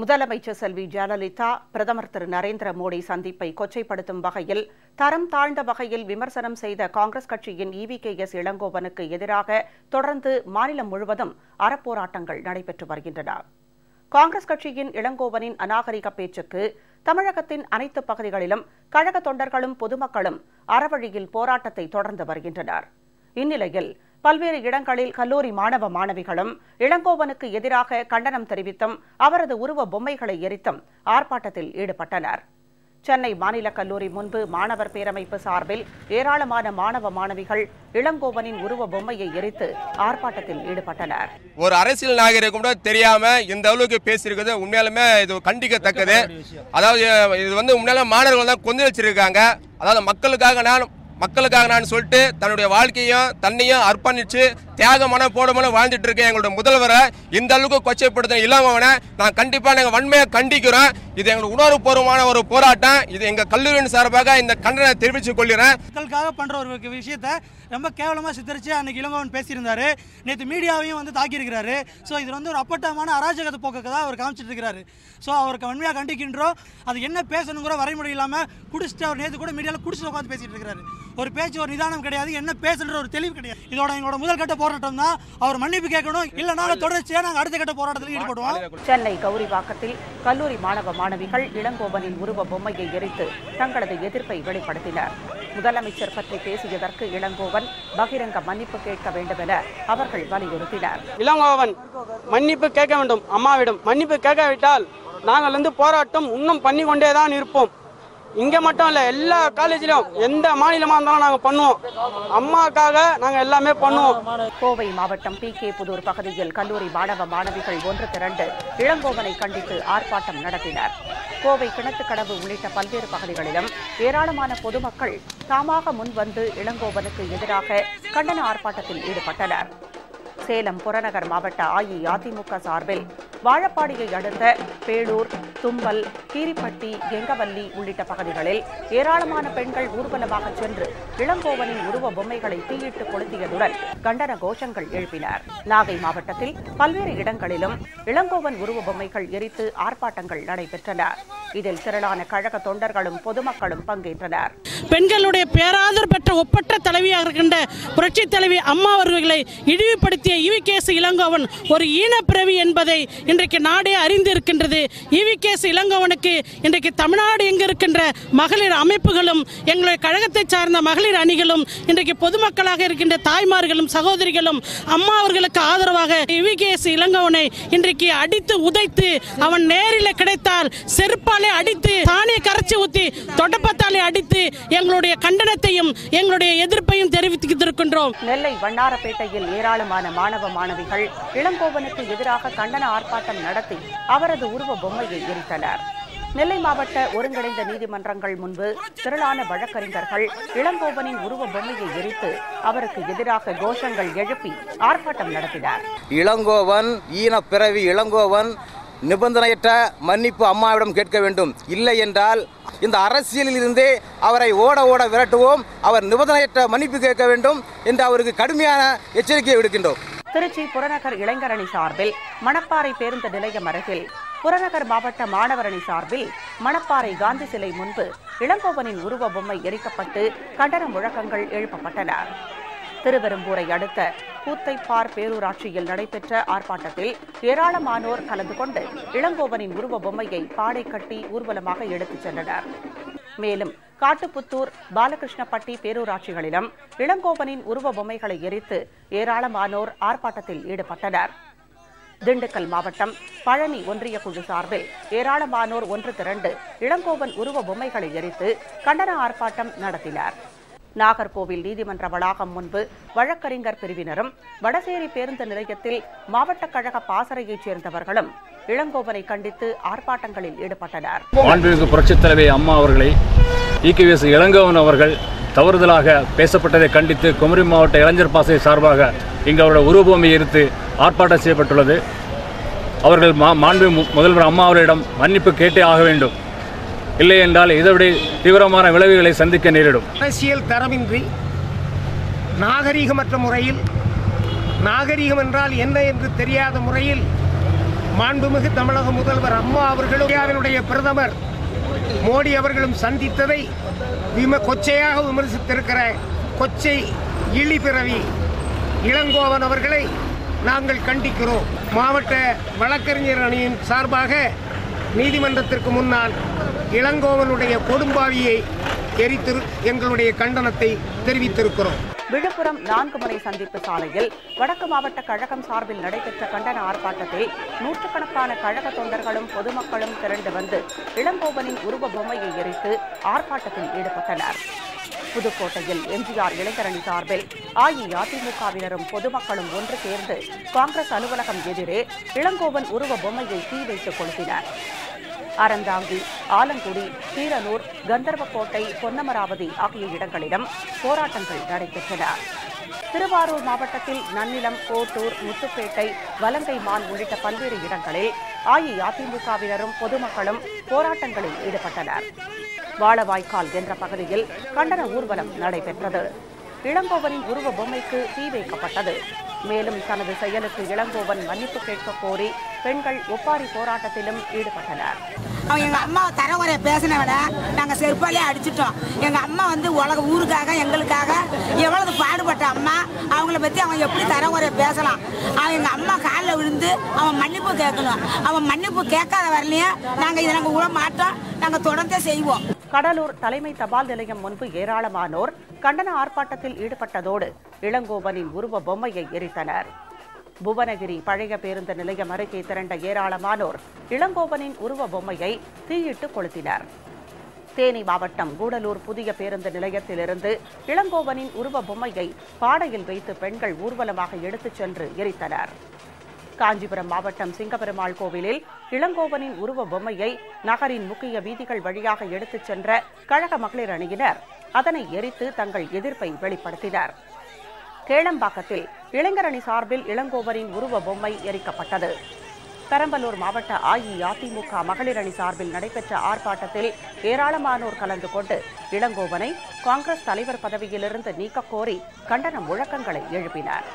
முதலமைச்சர் செல்வி ஜெயலலிதா பிரதமர் திரு நரேந்திர மோடி சந்திப்பை கொச்சைப்படுத்தும் வகையில் தரம் தாழ்ந்த வகையில் விமர்சனம் செய்த காங்கிரஸ் கட்சியின் இவி கே எஸ் இளங்கோவனுக்கு எதிராக தொடர்ந்து மாநிலம் முழுவதும் அறப்போராட்டங்கள் நடைபெற்று வருகின்றன. காங்கிரஸ் கட்சியின் இளங்கோவனின் அநாகரிக பேச்சுக்கு தமிழகத்தின் அனைத்து பகுதிகளிலும் கழக தொண்டர்களும் பொதுமக்களும் அறவழியில் போராட்டத்தை தொடர்ந்து வருகின்றனர். இந்நிலையில் பல்வேறு இடங்களில் கல்லூரி மாணவ மாணவிகளும் இளங்கோவனுக்கு எதிராக கண்டனம் தெரிவித்தும் அவரது உருவ பொம்மைகளை எரித்தும் ஆர்ப்பாட்டத்தில் ஈடுபட்டனர். சென்னை மாநில கல்லூரி முன்பு மாணவர் பேரமைப்பு சார்பில் ஏராளமான மாணவ மாணவிகள் இளங்கோவனின் உருவ பொம்மையை எரித்து ஆர்ப்பாட்டத்தில் ஈடுபட்டனர். ஒரு அரசியல் நாகரிகம் கூட தெரியாம இந்த அளவுக்கு பேசியிருக்கிறது உண்மையாலுமே இது கண்டிக்கத்தக்கது. அதாவது இது வந்து உண்மையால மாணவர்கள் தான் கொந்தளிச்சிருக்காங்க. அதாவது மக்களுக்காக நான் மக்களுக்காக நான் சொல்லிட்டு தன்னுடைய வாழ்க்கையும் தன்னையும் அர்ப்பணிச்சு தியாகமான போடமான வாழ்ந்துட்டு இருக்கேன். எங்களோட முதல்வரை இந்த அளவுக்கு கொச்சைப்படுத்த இல்லாமவனை நான் கண்டிப்பாக நாங்கள் வன்மையாக கண்டிக்கிறோம். இது எங்களுக்கு உணர்வுபூர்வமான ஒரு போராட்டம். இது எங்கள் கல்லூரியின் சார்பாக இந்த கண்டனை தெரிவித்துக் கொள்கிறேன். மக்களுக்காக பண்ணுற ஒரு விஷயத்த ரொம்ப கேவலமாக சித்தரித்து அன்னைக்கு இளங்கோவன் பேசியிருந்தாரு. நேற்று மீடியாவையும் வந்து தாக்கியிருக்கிறாரு. ஸோ இது வந்து ஒரு அப்பட்டமான அராஜகத்தை போக்கத்தை தான் அவர் காமிச்சிட்டு இருக்கிறாரு. ஸோ அவருக்கு வன்மையாக கண்டிக்கின்றோம். அது என்ன பேசணுங்கிற வரைமுறை இல்லாமல் குடிச்சிட்டு அவர் நேற்று கூட மீடியாவில் குடிச்சிட்டு உட்காந்து பேசிட்டு இருக்கிறாரு. ஒரு பேச்சு ஒரு நிதானம் கிடையாது. என்ன பேசுன்ற ஒரு தெளிவு கிடையாது. இதோட எங்களோட முதல் கட்ட போராட்டம் தான். அவர் மன்னிப்பு கேட்கணும். இல்லை நாங்கள் தொடர்ச்சியாக நாங்கள் அடுத்த கட்ட போராட்டத்தில் ஈடுபடுவோம். சென்னை கௌரிவாக்கத்தில் கல்லூரி மாணவ மாணவிகள் இளங்கோவனின் உருவ பொம்மையை எரித்து தங்களது எதிர்ப்பை வெளிப்படுத்தினர். முதலமைச்சர் பற்றி பேசியதற்கு இளங்கோவன் பகிரங்க மன்னிப்பு கேட்க வேண்டும் என அவர்கள் வலியுறுத்தினர். இளங்கோவன் மன்னிப்பு கேட்க வேண்டும். அம்மாவிடம் மன்னிப்பு கேட்காவிட்டால் நாங்கள் வந்து போராட்டம் இன்னும் பண்ணி கொண்டே தான் இருப்போம். இங்கே மட்டும் இல்லை எல்லா காலேஜிலும் எந்த மாநிலமாக இருந்தாலும் நாங்கள் பண்ணுவோம். அம்மாக்காக நாங்கள் எல்லாமே பண்ணுவோம். கோவை மாவட்டம் பி கே புதூர் பகுதியில் கல்லூரி மாணவ மாணவிகள் ஒன்று திரண்டு இளங்கோவனை கண்டித்து ஆர்ப்பாட்டம் நடத்தினர். கோவை கிணத்துக்கடவு உள்ளிட்ட பல்வேறு பகுதிகளிலும் ஏராளமான பொதுமக்கள் தாமாக முன்வந்து இளங்கோவனுக்கு எதிராக கண்டன ஆர்ப்பாட்டத்தில் ஈடுபட்டனர். சேலம் புறநகர் மாவட்ட அஇஅதிமுக சார்பில் வாழப்பாடியை அடுத்த பேளூர் தும்பல் கீரிப்பட்டி கெங்கவல்லி உள்ளிட்ட பகுதிகளில் ஏராளமான பெண்கள் ஊர்வலமாக சென்று இளங்கோவனின் உருவ பொம்மைகளை தீயிட்டு கொளுத்தியதுடன் கண்டன கோஷங்கள் எழுப்பினர். நாகை மாவட்டத்தில் பல்வேறு இடங்களிலும் இளங்கோவன் உருவ பொம்மைகள் எரித்து ஆர்ப்பாட்டங்கள் நடைபெற்றன. இதில் திரளான கழக தொண்டர்களும் பொதுமக்களும் பங்கேற்றனர். பெண்களுடைய பேராதர் பெற்ற ஒப்பற்ற தலைவியாக இருக்கின்ற புரட்சி தலைவி அம்மா அவர்களை இழிவுபடுத்திய இவிகேசு இளங்கோவன் ஒரு ஈனப்பிறவி என்பதை இன்றைக்கு நாடே அறிந்து இருக்கின்றது இவி கேஸ் இளங்கோவனுக்கு இன்றைக்கு தமிழ்நாடு எங்க இருக்கின்ற மகளிர் அமைப்புகளும் எங்களுடைய கழகத்தை சார்ந்த மகளிர் அணிகளும் இன்றைக்கு பொதுமக்களாக இருக்கின்ற தாய்மார்களும் சகோதரிகளும் அம்மா அவர்களுக்கு ஆதரவாக இவிகேசு இளங்கோவனை இன்றைக்கு அடித்து உதைத்து அவன் நேரில் கிடைத்தால் செருப்பாலே அடித்து தானே கரைச்சி ஊத்தி தொட அடித்து எங்களுடைய கண்டனத்தையும் எங்களுடைய எதிர்ப்பையும் தெரிவித்திருக்கின்றோம். நெல்லை வண்ணாரப்பேட்டையில் ஏராளமான மாணவ மாணவிகள் இளங்கோவனுக்கு எதிராக கண்டன ஆர்ப்பாட்டம் நடத்தி அவரது உருவ பொம்மையை எரித்தனர். நெல்லை மாவட்ட ஒருங்கிணைந்த நீதிமன்றங்கள் முன்பு திரளான வழக்கறிஞர்கள் இளங்கோவனின் உருவ பொம்மையை எரித்து அவருக்கு எதிராக கோஷங்கள் எழுப்பி ஆர்ப்பாட்டம் நடத்தினர். இளங்கோவன் ஈன பிறவி இளங்கோவன் நிபந்தனையற்ற மன்னிப்பு அம்மாவிடம் கேட்க வேண்டும். இல்லை என்றால் இந்த அரசியலில் இருந்தே அவரை ஓட ஓட விரட்டுவோம். அவர் நிபந்தனையற்ற மன்னிப்பு கேட்க வேண்டும் என்று அவருக்கு கடுமையான எச்சரிக்கையை விடுக்கின்றோம். திருச்சி புறநகர் இளைஞரணி சார்பில் மணப்பாறை பேருந்து நிலையம் அருகில் புறநகர் மாவட்ட மாணவரணி சார்பில் மணப்பாறை காந்தி சிலை முன்பு இளங்கோவனின் உருவ பொம்மை எரிக்கப்பட்டு கண்டன முழக்கங்கள் எழுப்பப்பட்டன. திருவெரும்பூரை அடுத்த கூத்தைப்பார் பேரூராட்சியில் நடைபெற்ற ஆர்ப்பாட்டத்தில் ஏராளமானோர் கலந்து கொண்டு இளங்கோவனின் உருவ பொம்மையை பாடை கட்டி ஊர்வலமாக எடுத்துச் சென்றனர். மேலும் காட்டுப்புத்தூர் பாலகிருஷ்ணப்பட்டி பேரூராட்சிகளிலும் இளங்கோவனின் உருவ பொம்மைகளை எரித்து ஏராளமானோர் ஆர்ப்பாட்டத்தில் ஈடுபட்டனர். திண்டுக்கல் மாவட்டம் பழனி ஒன்றிய குழு சார்பில் ஏராளமானோர் ஒன்று திரண்டு இளங்கோவன் உருவ பொம்மைகளை எரித்து கண்டன ஆர்ப்பாட்டம் நடத்தினர். நாகர்கோவில் நீதிமன்ற வளாகம் முன்பு வழக்கறிஞர் பிரிவினரும் வடசேரி பேருந்து நிலையத்தில் மாவட்ட கழக பாசறையைச் சேர்ந்தவர்களும் இளங்கோவனை கண்டித்து ஆர்ப்பாட்டங்களில் ஈடுபட்டனர். மாண்புமிகு புரட்சித் தலைவி அம்மா அவர்களை இகேஎஸ் இளங்கோவன் அவர்கள் தவறுதலாக பேசப்பட்டதை கண்டித்து குமரி மாவட்ட இளைஞர் பாசை சார்பாக இங்கு அவருடைய உருவபூமி எரித்து ஆர்ப்பாட்டம் செய்யப்பட்டுள்ளது. அவர்கள் மா மாண்பு முதல்வர் அம்மா அவர்களிடம் மன்னிப்பு கேட்டே ஆக வேண்டும். இல்லை என்றால் இதைவிட தீவிரமான விளைவுகளை சந்திக்க நேரிடும். அரசியல் தரமின்றி நாகரீகமற்ற முறையில் நாகரீகம் என்றால் என்ன என்று தெரியாத முறையில் மாண்புமிகு தமிழக முதல்வர் அம்மா அவர்களும் இந்தியாவினுடைய பிரதமர் மோடி அவர்களும் சந்தித்ததை விம கொச்சையாக விமர்சித்திருக்கிற கொச்சை இழிபிறவி இளங்கோவன் அவர்களை நாங்கள் கண்டிக்கிறோம். மாவட்ட வழக்கறிஞர் அணியின் சார்பாக நீதிமன்றத்திற்கு முன்னால் இளங்கோவனுடைய கொடும்பாவியை எரித்து எங்களுடைய கண்டனத்தை தெரிவித்திருக்கிறோம். விழுப்புரம் நான்கு முனை சந்திப்பு சாலையில் வடக்கு மாவட்ட கழகம் சார்பில் நடைபெற்ற கண்டன ஆர்ப்பாட்டத்தில் நூற்றுக்கணக்கான கழக தொண்டர்களும் பொதுமக்களும் திரண்டு வந்து இளங்கோவனின் உருவ பொம்மையை எரித்து ஆர்ப்பாட்டத்தில் ஈடுபட்டனர். புதுக்கோட்டையில் எம்ஜிஆர் இளைஞரணி சார்பில் அஇஅதிமுகவினரும் பொதுமக்களும் ஒன்று சேர்ந்து காங்கிரஸ் அலுவலகம் எதிரே இளங்கோவன் உருவ பொம்மையை தீ வைத்து கொளுத்தினர். அறந்தாங்கி ஆலங்குடி கீரனூர் கந்தர்வக்கோட்டை பொன்னமராவதி ஆகிய இடங்களிலும் போராட்டங்கள் நடைபெற்றன. திருவாரூர் மாவட்டத்தில் நன்னிலம் கோட்டூர் முத்துப்பேட்டை வலங்கைமான் உள்ளிட்ட பல்வேறு இடங்களில் அஇஅதிமுகவினரும் பொதுமக்களும் போராட்டங்களில் ஈடுபட்டனர். வாழவாய்க்கால் என்ற பகுதியில் கண்டன ஊர்வலம் நடைபெற்றது. இளங்கோவனின் உருவ பொம்மைக்கு தீ வைக்கப்பட்டது. மேலும் தனது செயலுக்கு இளங்கோவன் மன்னிப்பு கேட்க கோரி பெண்கள் ஒப்பாரி போராட்டத்திலும் ஈடுபட்டனர். அவன் எங்கள் அம்மாவை தரவரைய பேசின விட நாங்கள் செருப்பாலே அடிச்சிட்டோம். எங்கள் அம்மா வந்து உலக ஊருக்காக எங்களுக்காக எவ்வளவு பாடுபட்ட அம்மா அவங்கள பற்றி அவன் எப்படி தரவரைய பேசலாம்? அவன் எங்கள் அம்மா காலில் விழுந்து அவன் மன்னிப்பு கேட்கணும். அவன் மன்னிப்பு கேட்காத வரலையும் நாங்கள் இதை நாங்கள் விட மாட்டோம். நாங்கள் தொடர்ந்தே செய்வோம். கடலூர் தலைமை தபால் நிலையம் முன்பு ஏராளமானோர் கண்டன ஆர்ப்பாட்டத்தில் ஈடுபட்டதோடு இளங்கோவனின் உருவ பொம்மையை எரித்தனர். புவனகிரி பழைய பேருந்து நிலையம் அருகே திரண்ட ஏராளமானோர் இளங்கோவனின் உருவ பொம்மையை தீயிட்டு கொளுத்தினர். தேனி மாவட்டம் கூடலூர் புதிய பேருந்து நிலையத்திலிருந்து இளங்கோவனின் உருவ பொம்மையை பாடையில் வைத்து பெண்கள் ஊர்வலமாக எடுத்துச் சென்று எரித்தனர். காஞ்சிபுரம் மாவட்டம் சிங்கபெருமாள் கோவிலில் இளங்கோவனின் உருவ பொம்மையை நகரின் முக்கிய வீதிகள் வழியாக எடுத்துச் சென்ற கழக மகளிர் அணியினர் அதனை எரித்து தங்கள் எதிர்ப்பை வெளிப்படுத்தினர். கேளம்பாக்கத்தில் இளைஞரணி சார்பில் இளங்கோவனின் உருவ பொம்மை எரிக்கப்பட்டது. பெரம்பலூர் மாவட்ட அஇஅதிமுக மகளிர் அணி சார்பில் நடைபெற்ற ஆர்ப்பாட்டத்தில் ஏராளமானோர் கலந்து கொண்டு இளங்கோவனை காங்கிரஸ் தலைவர் பதவியிலிருந்து நீக்கக்கோரி கண்டன முழக்கங்களை எழுப்பினர்.